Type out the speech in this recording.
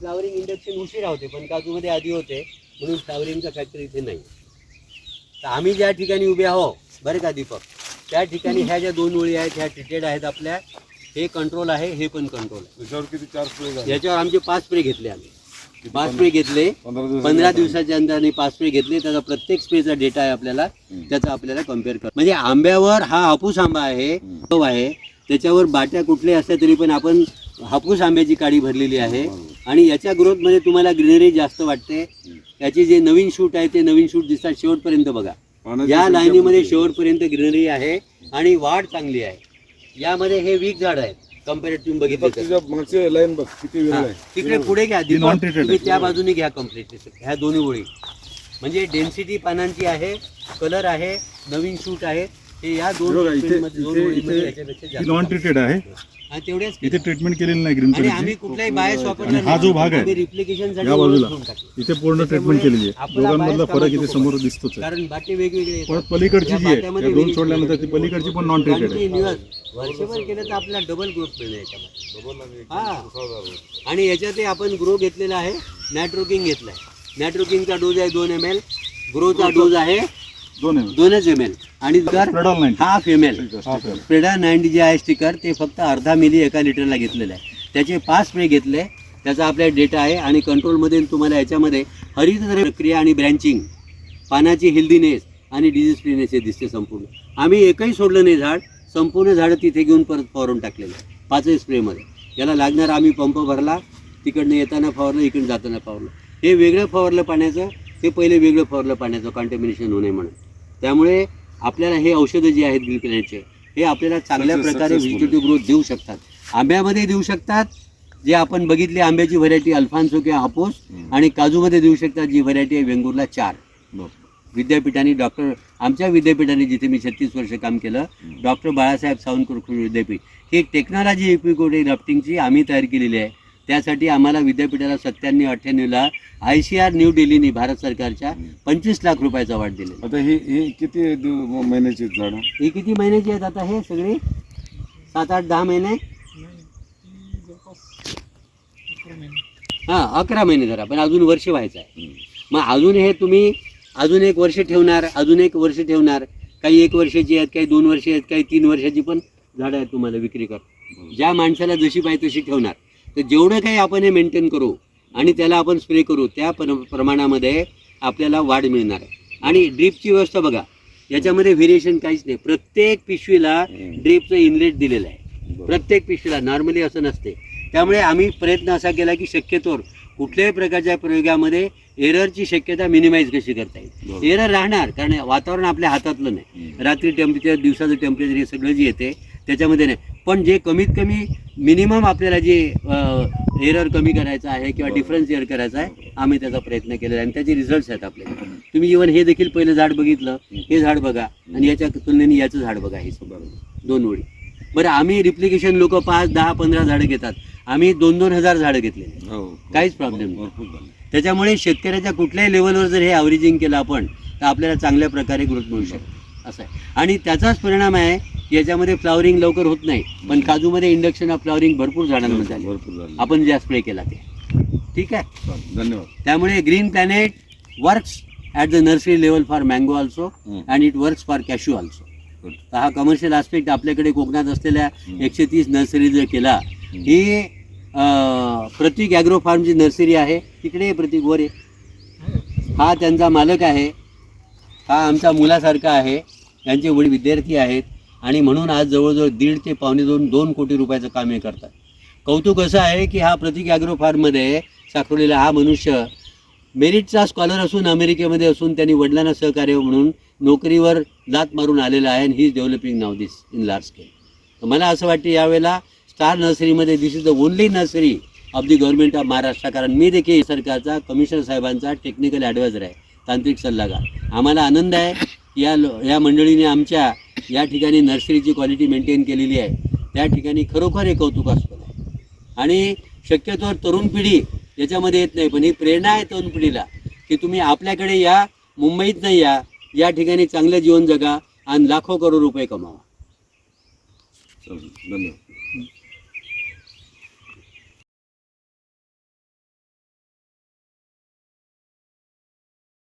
Flowering induction उशिरा होते पण काजूमध्ये आधी होते म्हणून फ्लावरिंगचा फॅक्टरी इथे नाही. तर आम्ही ज्या ठिकाणी उभे आहो बरं का दीपक? त्या ठिकाणी ह्या ज्या दोन ओळी आहेत ह्या ट्रीटेड आहेत आपल्या हे कंट्रोल आहे हे पण कंट्रोल आहे. त्याच्यावर किती चार स्प्रे झाले याच्यावर आमचे पाच स्प्रे घेतले आम्ही. पाच स्प्रे घेतले. पंधरा दिवस पंधरा दिवसाच्या अंतराने पाच स्प्रे घेतले त्याचा प्रत्येक स्प्रेचा डेटा आहे आपल्याला त्याचा आपल्याला कंपेअर कर म्हणजे आंब्यावर हा हापूस आंबा आहे तो आहे. त्याच्यावर बाट्या कुठले असल्या तरी पण आपण हापूस आंब्याची काडी भरलेली आहे. आणि याच्या ग्रोथमध्ये तुम्हाला ग्रीनरी जास्त वाटते याचे जे नवीन शूट आहे ते नवीन शूट दिसतात शेवटपर्यंत बघा या लाईनीमध्ये? शेवटपर्यंत ग्रीनरी आहे आणि वाढ चांगली आहे यामध्ये हे वीक झाड आहेत कम्पॅरेटिव्ह बघितलं दीपक, तर. तुझ्या मागचे लाईन बघ किती वेळ हा, आहे तिकडे पुढे घ्या तुम्ही आहे. त्या बाजूने घ्या कंप्लीट ह्या दोन्ही ओळी म्हणजे डेन्सिटी पानांची आहे कलर आहे नवीन शूट आहे हे या दोन बघा, इथे- दोन इथे- ओळीमध्ये इथे- याच्यापेक्षा ही जास्त नॉन ट्रीटेड आहे. आणि इथे ट्रीटमेंट केलेली नाही ग्रीन आणि आम्ही कलरची कुठलाही बायस वापरला आणि हा जो भाग आहे, रिप्लिकेशन या बाजूला इथे पूर्ण ट्रीटमेंट केलेली आहे. आपला दोघांमधला फरक इथे समोर दिसतोच आहे. कारण बाटे वेगवेगळे परत. पलीकडची जी आहे या दोन सोडल्यानंतर ती पलीकडची पण नॉन ट्रीटेड आहे. वर्षभर केलं तर आपला डबल ग्रोथ मिळेल याच्यामध्ये. आणि एक हा. दुसरा झाला. आणि याच्यात आपण ग्रो घेतलेला आहे. नॅट्रोकिंग घेतलाय. नॅट्रोकिंगचा डोज आहे दोन एम एल ग्रोचा डोज आहे दोन आहे दोनच एम एल आणि Predol 90. हाफ एम एल हा, sir. स्प्रेडा नाईन्टी जे आहे स्टिकर ते फक्त अर्धा मिली एका लिटरला घेतलेलं आहे. त्याचे पाच स्प्रे घेतले. त्याचा आपल्या डेटा आहे आणि कंट्रोलमध्ये तुम्हाला याच्यामध्ये हरित प्रक्रिया आणि ब्रँचिंग पानाची हेल्दीनेस आणि डिझीज फ्रीनेस हे दिसते संपूर्ण. आम्ही एकही सोडलं नाही झाड. संपूर्ण झाडं तिथे घेऊन परत फवारून टाकलेलं आहे. पाचही स्प्रेमध्ये याला लागणार आम्ही पंप भरला. तिकडनं येताना फवारलं इकडून जाताना फवारलं. हे वेगळं फवारलं पाण्याचं. ते पहिले वेगळं फवारलं पाण्याचं. कॉन्टॅमिनेशन होऊ नये म्हणून. त्यामुळे आपल्याला हे औषधं जी आहेत प्लॅनेटचे हे आपल्याला चांगल्या प्रकारे. व्हेजिटेटिव्ह ग्रोथ देऊ शकतात आंब्यामध्ये देऊ शकतात जे आपण बघितली आंब्याची व्हरायटी अल्फान्सो किंवा हापूस. आणि काजूमध्ये देऊ शकतात जी व्हरायटी आहे वेंगुर्ला चार. विद्यापीठाने डॉक्टर आमच्या विद्यापीठाने जिथे मी छत्तीस वर्ष काम केलं डॉक्टर बाळासाहेब कृषी विद्यापीठ ही एक टेक्नॉलॉजी इक्विकोटी ग्राफ्टिंगची आम्ही तयार केलेली आहे त्यासाठी आम्हाला विद्यापीठाला सत्त्याण्णव अठ्ठ्याण्णवला आय सी आर न्यू दिल्लीने भारत सरकारच्या पंचवीस लाख रुपयाचा वाढ दिलेला आता ही ही किती दिव- महिन्याची झाड? ही किती महिन्याची आहेत आता हे सगळे? सात आठ दहा महिने? हां अकरा महिने धरा पण अजून वर्ष व्हायचं आहे. मग अजून हे तुम्ही अजून एक वर्ष ठेवणार अजून एक वर्ष ठेवणार काही एक वर्षाची आहेत काही दोन वर्ष आहेत काही तीन वर्षाची पण झाडं आहेत तुम्हाला विक्री कर ज्या माणसाला जशी पाहिजे तशी ठेवणार. तर जेवढं काही आपण हे मेंटेन करू आणि त्याला आपण स्प्रे करू त्या पर प्रमाणामध्ये आपल्याला वाढ मिळणार आहे. आणि ड्रीपची व्यवस्था बघा याच्यामध्ये व्हेरिएशन काहीच नाही. प्रत्येक पिशवीला ड्रीपचं इनलेट दिलेलं आहे. प्रत्येक पिशवीला नॉर्मली असं नसते. त्यामुळे आम्ही प्रयत्न असा केला की शक्यतोवर कुठल्याही प्रकारच्या प्रयोगामध्ये एररची शक्यता मिनिमाइज कशी करता येईल. एरर राहणार कारण वातावरण आपल्या हातातलं नाही. रात्री टेम्परेचर दिवसाचं टेम्परेचर हे सगळं जे येते त्याच्यामध्ये नाही. पण जे कमीत कमी मिनिमम आपल्याला जे एरर कमी करायचं आहे किंवा. डिफरन्स एअर करायचा आहे आम्ही त्याचा प्रयत्न केलेला आहे आणि त्याचे रिझल्ट्स आहेत आपल्याला तुम्ही इव्हन हे देखील पहिलं झाड बघितलं हे झाड बघा आणि याच्या तुलनेने याचं झाड बघा हे दोन ओळी. बरं आम्ही रिप्लिकेशन लोक पाच दहा पंधरा झाडं घेतात. आम्ही दोन दोन हजार झाडं घेतलेले हो. काहीच problem नाही. त्याच्यामुळे शेतकऱ्याच्या कुठल्याही लेवलवर जर हे अवरेजिंग केलं आपण तर आपल्याला चांगल्या प्रकारे ग्रोथ मिळू शकते. असं आहे. आणि त्याचाच परिणाम आहे याच्यामध्ये फ्लावरिंग लवकर होत नाही. पण काजूमध्ये इंडक्शन ऑफ फ्लावरिंग भरपूर झाडांमध्ये झाले. भरपूर झालं. आपण जे स्प्रे केला ते. ठीक आहे. धन्यवाद. त्यामुळे green planet works at the nursery level for mango also. And it works for cashew also हा कमर्शियल आस्पेक्ट आपल्याकडे कोकणात असलेल्या. एकशे तीस नर्सरी जर केला ही प्रतीक ॲग्रो फार्मची नर्सरी आहे. तिकडे प्रतीक वर आहे हा त्यांचा मालक आहे. हा आमचा मुलासारखा आहे. यांचे वडील विद्यार्थी आहेत. आणि म्हणून आज जवळजवळ दीड ते पावणे दोन दोन कोटी रुपयाचं काम हे करतात. कौतुक असं आहे की हा प्रतीक ॲग्रो फार्ममध्ये साखरलेला हा मनुष्य मेरिटचा स्कॉलर असून अमेरिकेमध्ये असून त्यांनी वडिलांना सहकार्य म्हणून नोकरीवर लात मारून आलेला आहे आणि he is developing now this in large scale तर मला असं वाटतं यावेळेला स्टार नर्सरीमध्ये this is the only nursery of the government of Maharashtra कारण मी देखील सरकारचा कमिशनर साहेबांचा टेक्निकल ॲडवायझर आहे तांत्रिक सल्लागार. आम्हाला आनंद आहे या लो या मंडळीने आमच्या या ठिकाणी नर्सरीची क्वालिटी मेंटेन केलेली आहे. त्या ठिकाणी खरोखर हे कौतुकास्पद आहे. आणि शक्यतोवर तरुण पिढी याच्यामध्ये येत नाही पण ही प्रेरणा आहे तरुण पिढीला की तुम्ही आपल्याकडे या मुंबईत नाही या या ठिकाणी चांगलं जीवन जगा आणि लाखो करोड रुपये कमावा. धन्यवाद.